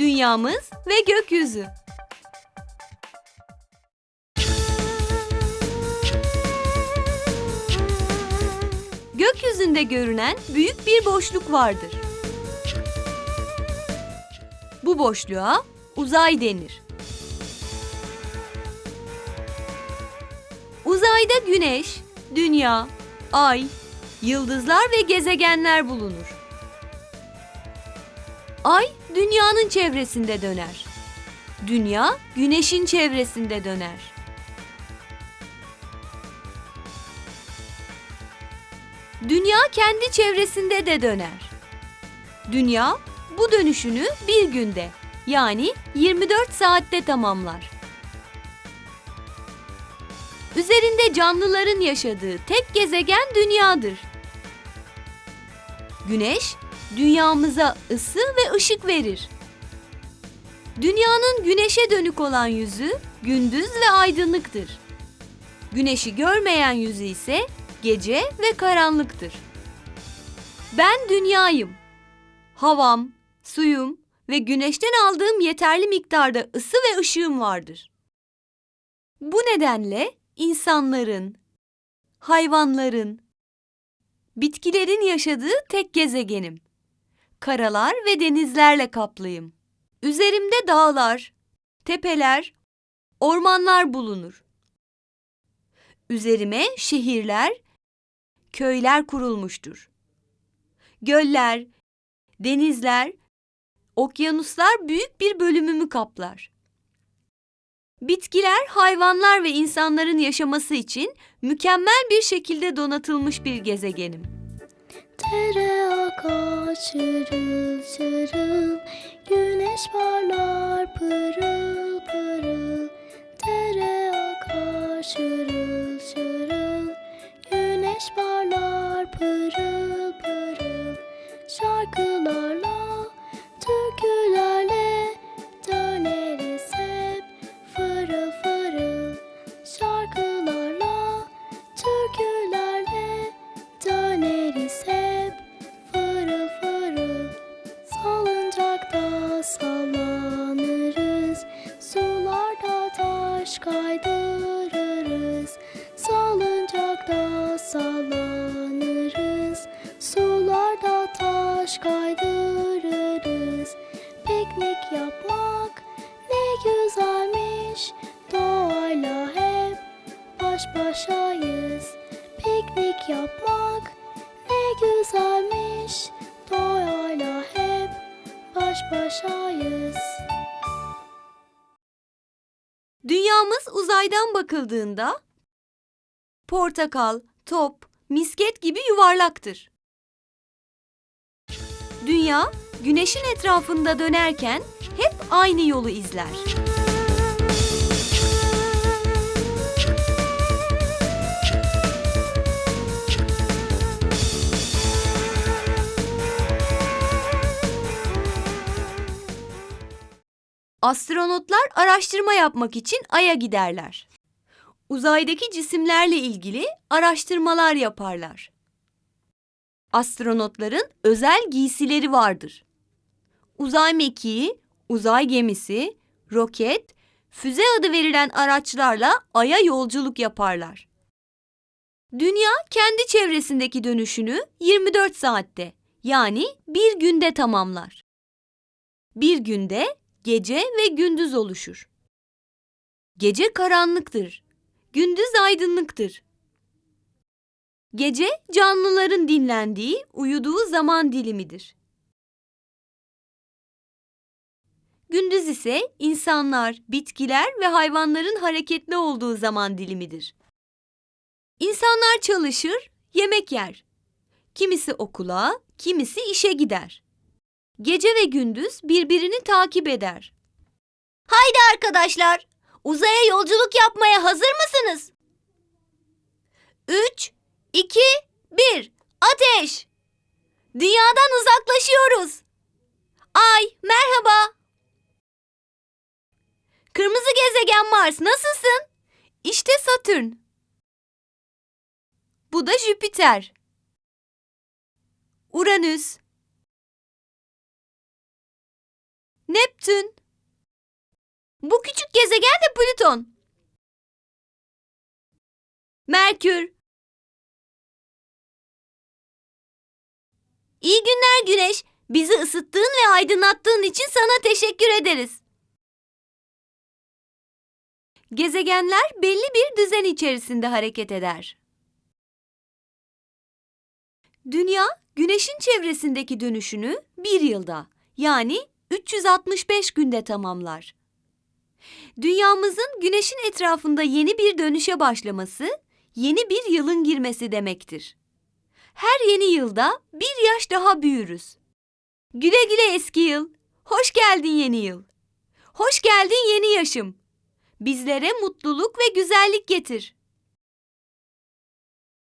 dünyamız ve gökyüzü. Gökyüzünde görünen büyük bir boşluk vardır. Bu boşluğa uzay denir. Uzayda güneş, dünya, ay, yıldızlar ve gezegenler bulunur. Ay dünyanın çevresinde döner. Dünya güneşin çevresinde döner. Dünya kendi çevresinde de döner. Dünya bu dönüşünü bir günde yani 24 saatte tamamlar. Üzerinde canlıların yaşadığı tek gezegen dünyadır. Güneş dünyamıza ısı ve ışık verir. Dünyanın güneşe dönük olan yüzü gündüz ve aydınlıktır. Güneşi görmeyen yüzü ise gece ve karanlıktır. Ben dünyayım. Havam, suyum ve güneşten aldığım yeterli miktarda ısı ve ışığım vardır. Bu nedenle insanların, hayvanların, bitkilerin yaşadığı tek gezegenim. Karalar ve denizlerle kaplıyım. Üzerimde dağlar, tepeler, ormanlar bulunur. Üzerime şehirler, köyler kurulmuştur. Göller, denizler, okyanuslar büyük bir bölümümü kaplar. Bitkiler, hayvanlar ve insanların yaşaması için mükemmel bir şekilde donatılmış bir gezegenim. Dere akar şırıl şırıl Güneş parlar pırıl kaydırırız. Salıncakta sallanırız. Sularda taş kaydırırız. Piknik yapmak ne güzelmiş. Doğayla hep baş başayız. Piknik yapmak ne güzelmiş. Doğayla hep baş başayız Dünyamız uzaydan bakıldığında portakal, top, misket gibi yuvarlaktır. Dünya güneşin etrafında dönerken hep aynı yolu izler. Astronotlar araştırma yapmak için Ay'a giderler. Uzaydaki cisimlerle ilgili araştırmalar yaparlar. Astronotların özel giysileri vardır. Uzay mekiği, uzay gemisi, roket, füze adı verilen araçlarla Ay'a yolculuk yaparlar. Dünya kendi çevresindeki dönüşünü 24 saatte yani bir günde tamamlar. Bir günde gece ve gündüz oluşur. Gece karanlıktır, gündüz aydınlıktır. Gece canlıların dinlendiği, uyuduğu zaman dilimidir. Gündüz ise insanlar, bitkiler ve hayvanların hareketli olduğu zaman dilimidir. İnsanlar çalışır, yemek yer. Kimisi okula, kimisi işe gider. Gece ve gündüz birbirini takip eder. Haydi arkadaşlar, uzaya yolculuk yapmaya hazır mısınız? 3, 2, 1, ateş! Dünyadan uzaklaşıyoruz. Ay, merhaba. Kırmızı gezegen Mars, nasılsın? İşte Satürn. Bu da Jüpiter. Uranüs. Neptün. Bu küçük gezegen de Plüton. Merkür. İyi günler Güneş. Bizi ısıttığın ve aydınlattığın için sana teşekkür ederiz. Gezegenler belli bir düzen içerisinde hareket eder. Dünya, Güneş'in çevresindeki dönüşünü bir yılda, yani 365 günde tamamlar. Dünyamızın Güneş'in etrafında yeni bir dönüşe başlaması, yeni bir yılın girmesi demektir. Her yeni yılda bir yaş daha büyürüz. Güle güle eski yıl. Hoş geldin yeni yıl. Hoş geldin yeni yaşım. Bizlere mutluluk ve güzellik getir.